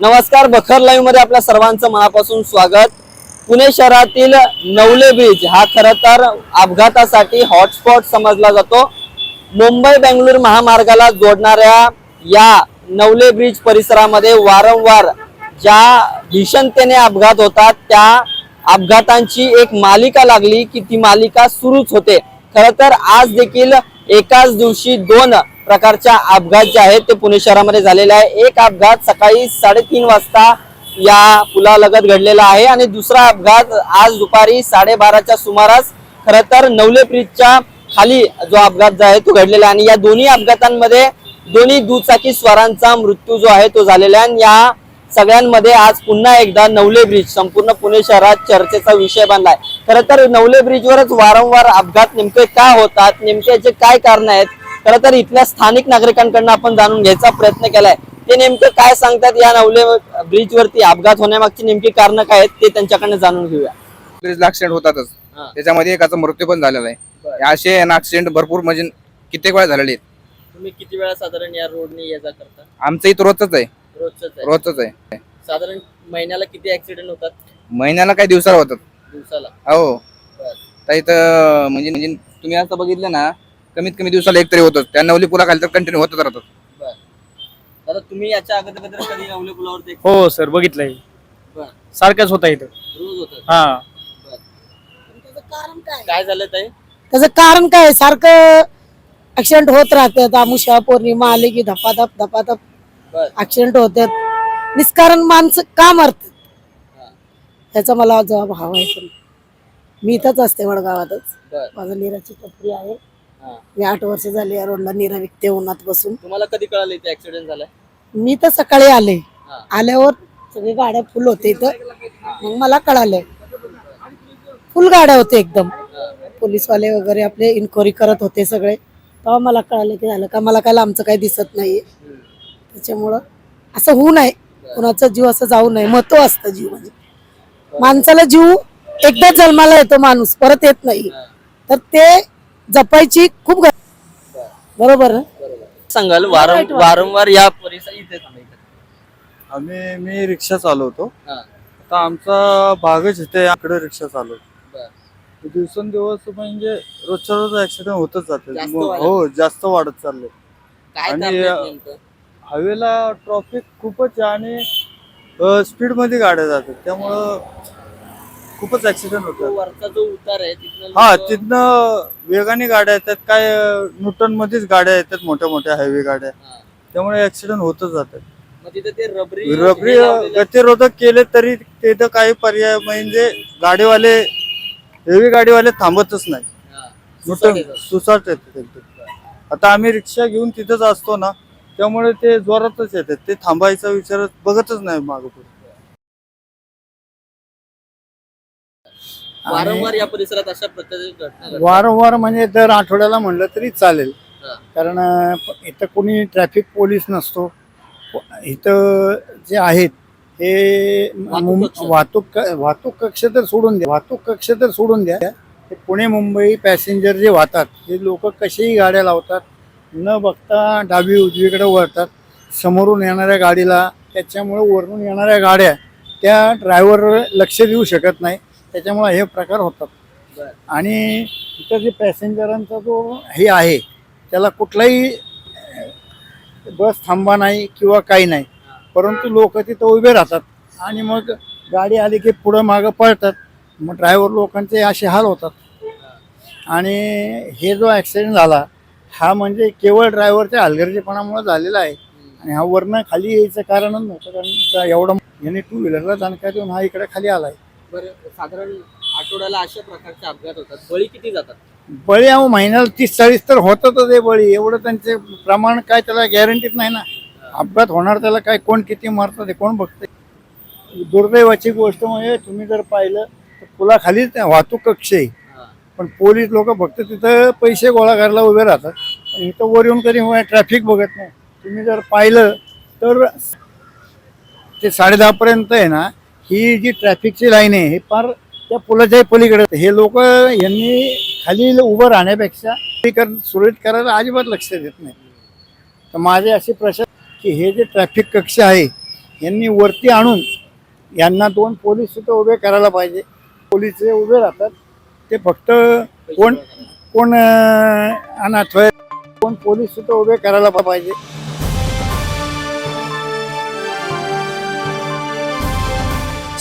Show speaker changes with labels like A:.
A: नमस्कार बखर लाईव्हमध्ये आपल्या सर्वांचं मनापासून स्वागत. पुणे शहरातील नवले ब्रिज हा खर तर अपघातासाठी हॉटस्पॉट समजला जातो. मुंबई बेंगळूर महामार्गाला जोडणाऱ्या या नवले ब्रिज परिसरामध्ये वारंवार ज्या भीषणतेने अपघात होतात त्या अपघातांची एक मालिका लागली की ती मालिका सुरूच होते. खर तर आज देखील एकाच दिवशी दोन प्रकारच्या अपघात जे आहेत ते पुणे शहरामध्ये झालेले आहे. एक अपघात सकाळी साडेतीन वाजता या पुलालगत घडलेला आहे आणि दुसरा अपघात आज दुपारी साडेबाराच्या सुमारास खर तर नवले ब्रिजच्या खाली जो अपघात जो आहे तो घडलेला आहे. आणि या दोन्ही अपघातांमध्ये दोन्ही दुचाकी स्वारांचा मृत्यू जो आहे तो झालेला आहे. आणि या सगळ्यांमध्ये आज पुन्हा एकदा नवले ब्रिज संपूर्ण पुणे शहरात चर्चेचा विषय बनलाय. खरं तर नवले ब्रिजवरच वारंवार अपघात नेमके का होतात नेमके याचे काय कारण आहेत खरं तर इथल्या स्थानिक नागरिकांकडनं आपण जाणून घ्यायचा प्रयत्न केलाय. ते नेमकं काय सांगतात या नवले ब्रिज वरती अपघात होण्यामागची नेमकी कारण काय आहेत ते त्यांच्याकडनं जाणून घेऊया.
B: ब्रिजला ऍक्सिडेंट होतातच.
A: हा.
B: त्याच्यामध्ये एकाचा मृत्यू पण झालेला
A: बरं.
B: आहे असे ऍक्सिडेंट भरपूर म्हणजे कित्येक वेळा झालेले आहेत.
A: तुम्ही किती वेळा साधारण या रोडने ये जा करता?
B: आमचं इथं रोजच आहे.
A: रोजच
B: रोजच आहे.
A: साधारण महिन्याला किती ऍक्सिडेंट होतात?
B: महिन्याला काही दिवसाला होतात.
A: दिवसाला.
B: हो. तर इथं म्हणजे म्हणजे तुम्ही असं बघितलं ना कमीत कमी दिवसाला एक तरी होतच. त्या नवली पुलाखाली तर कंटिन्यू होतच राहतात
A: आता तुम्ही याच्या अगोदर कधी नवले पुलावरती
C: हो सर बघितलंय.
A: बरं.
C: सारखंच होता इथं.
A: रोज होत.
C: हा.
A: काय? झालं ताई?
D: त्याचं कारण काय? आहे? सारखं ऍक्सिडेंट होत राहतात. आमुषा पौर्णिमा आली की धपाधप धपाधप
A: बर.
D: ऍक्सिडेंट होतात. निष्कारण माणसं का मरतात?
A: हा.
D: याचा मला जबाब हवा आहे पण मी इथंच असते वडगावातच.
A: बर.
D: माझं निराची टपरी आहे. मी आठ वर्ष झाली या रोडला निरा विकते उन्हात बसून.
A: तुम्हाला कधी कळालं इथे ऍक्सिडेंट झालाय?
D: मी तर सकाळी आले. आल्यावर सगळे गाड्या फुल होते इथं. मग मला कळालं. फुल गाड्या होते एकदम. पोलीसवाले वगैरे आपले इन्क्वायरी करत होते सगळे. तेव्हा मला कळालं की झालं का? मला काय आमचं काही दिसत नाहीये. त्याच्यामुळं असं होऊ नये. कुणाचा जीव असं जाऊ नये. महत्त्व असतं जीव म्हणजे. माणसाला जीव एकदा जन्माला येतो माणूस. परत येत नाही. तर ते जपायची खूप बरोबर ना
A: सांगाल वारं वारंवार या परिसर इथे थांबा, इथे.
E: आम्ही मी रिक्षा चालवतो
A: हा.
E: आता आमचा भागच इथे इकडे रिक्षा चालवतो
A: बर.
E: दिवसेंदिवस म्हणजे रोजच्या रोज ऍक्सिडेंट होतच जाते
A: जास्त
E: मग-
A: वाढत.
E: हो जास्त वाढत चाललंय
A: काय
E: आणि, अ,
A: नेमकं?
E: हायवेला ट्रॉफिक खूपच आहे आणि स्पीडमध्ये गाड्या जातात त्यामुळं खूपच ऍक्सिडेंट होतात.
A: वरचा जो उतार आहे तिथनं
E: हा
A: लोकं-
E: तिथनं वेगाने गाड्या येतात. काय न्यूटन मध्येच गाड्या येतात मोठ्या मोठ्या हायवे गाड्या.
A: हा.
E: त्यामुळे ऍक्सिडेंट होतच जातात.
A: मग तिथे ते रबरी.
E: गतिरोधक केले तरी तिथं काही पर्याय म्हणजे गाडीवाले हेवी गाडीवाले थांबतच नाही.
A: हा.
E: नुटतं
A: सुसाट
E: एकदम. आता आम्ही रिक्षा घेऊन तिथंच असतो ना त्यामुळे ते जोरातच येतात. ते थांबायचा विचार बघतच नाही मागं पुढे.
A: वारंवार या परिसरात अशा प्रकारची घटना घडतात.
F: वारंवार म्हणजे दर आठवड्याला म्हणलं तरी चालेल. कारण इथं कोणी ट्रॅफिक पोलीस नसतो इथं जे आहेत हे
A: वाहतूक.
F: वाहतूक कक्ष तर सोडून द्या वाहतूक कक्ष तर सोडून द्या हे पुणे मुंबई पॅसेंजर जे वाहतात हे लोक कसेही गाड्या लावतात न बघता डावी उजवीकडे वळतात समोरून येणाऱ्या गाडीला त्याच्यामुळे वरून येणाऱ्या गाड्या त्या ड्रायव्हरवर लक्ष देऊ शकत नाही त्याच्यामुळे हे प्रकार होतात. आणि इथं जे पॅसेंजरांचा जो हे आहे त्याला कुठलाही बस थांबा नाही किंवा काही नाही. परंतु लोक तिथं उभे राहतात आणि मग गाडी आली की पुढं मागं पळतात. मग ड्रायव्हर लोकांचे असे हाल होतात. आणि हे जो ॲक्सिडेंट झाला हा म्हणजे केवळ ड्रायव्हरच्या हलगर्जीपणामुळे झालेला आहे. आणि हा वरनं खाली यायचं कारणच नव्हतं कारण एवढं याने टू व्हीलरला दणका देऊन हा इकडे खाली आलाय.
A: बरं साधारण आठवड्याला अशा प्रकारचे अपघात होतात. बळी किती जातात?
F: बळी अहो महिन्याला तीस चाळीस तर होतच ते बळी. एवढं त्यांचे प्रमाण काय त्याला गॅरंटीच नाही ना. अपघात होणार त्याला काय कोण किती मारतं ते कोण बघते दुर्दैवाची गोष्ट म्हणजे तुम्ही जर पाहिलं तर पुलाखालीच वाहतूक कक्ष आहे. पण पोलीस लोक फक्त तिथं पैसे गोळा करायला उभे राहतात. आणि इथं वर येऊन कधी ट्रॅफिक बघत नाही. तुम्ही जर पाहिलं तर ते साडेदहा पर्यंत आहे ना ही जी ट्रॅफिकची लाईन आहे हे फार त्या पुलाच्याही पलीकडे. हे लोक यांनी खाली उभं राहण्यापेक्षा कर- सुरळीत करायला अजिबात लक्ष देत नाही. तर माझे असे प्रश्न की हे जे ट्रॅफिक कक्ष आहे यांनी वरती आणून यांना दोन पोलीस सुद्धा उभे करायला पाहिजे. पोलीस जे उभे राहतात ते फक्त कोण कोण अनाथ कोण पोलीस सुद्धा उभे करायला पाहिजे.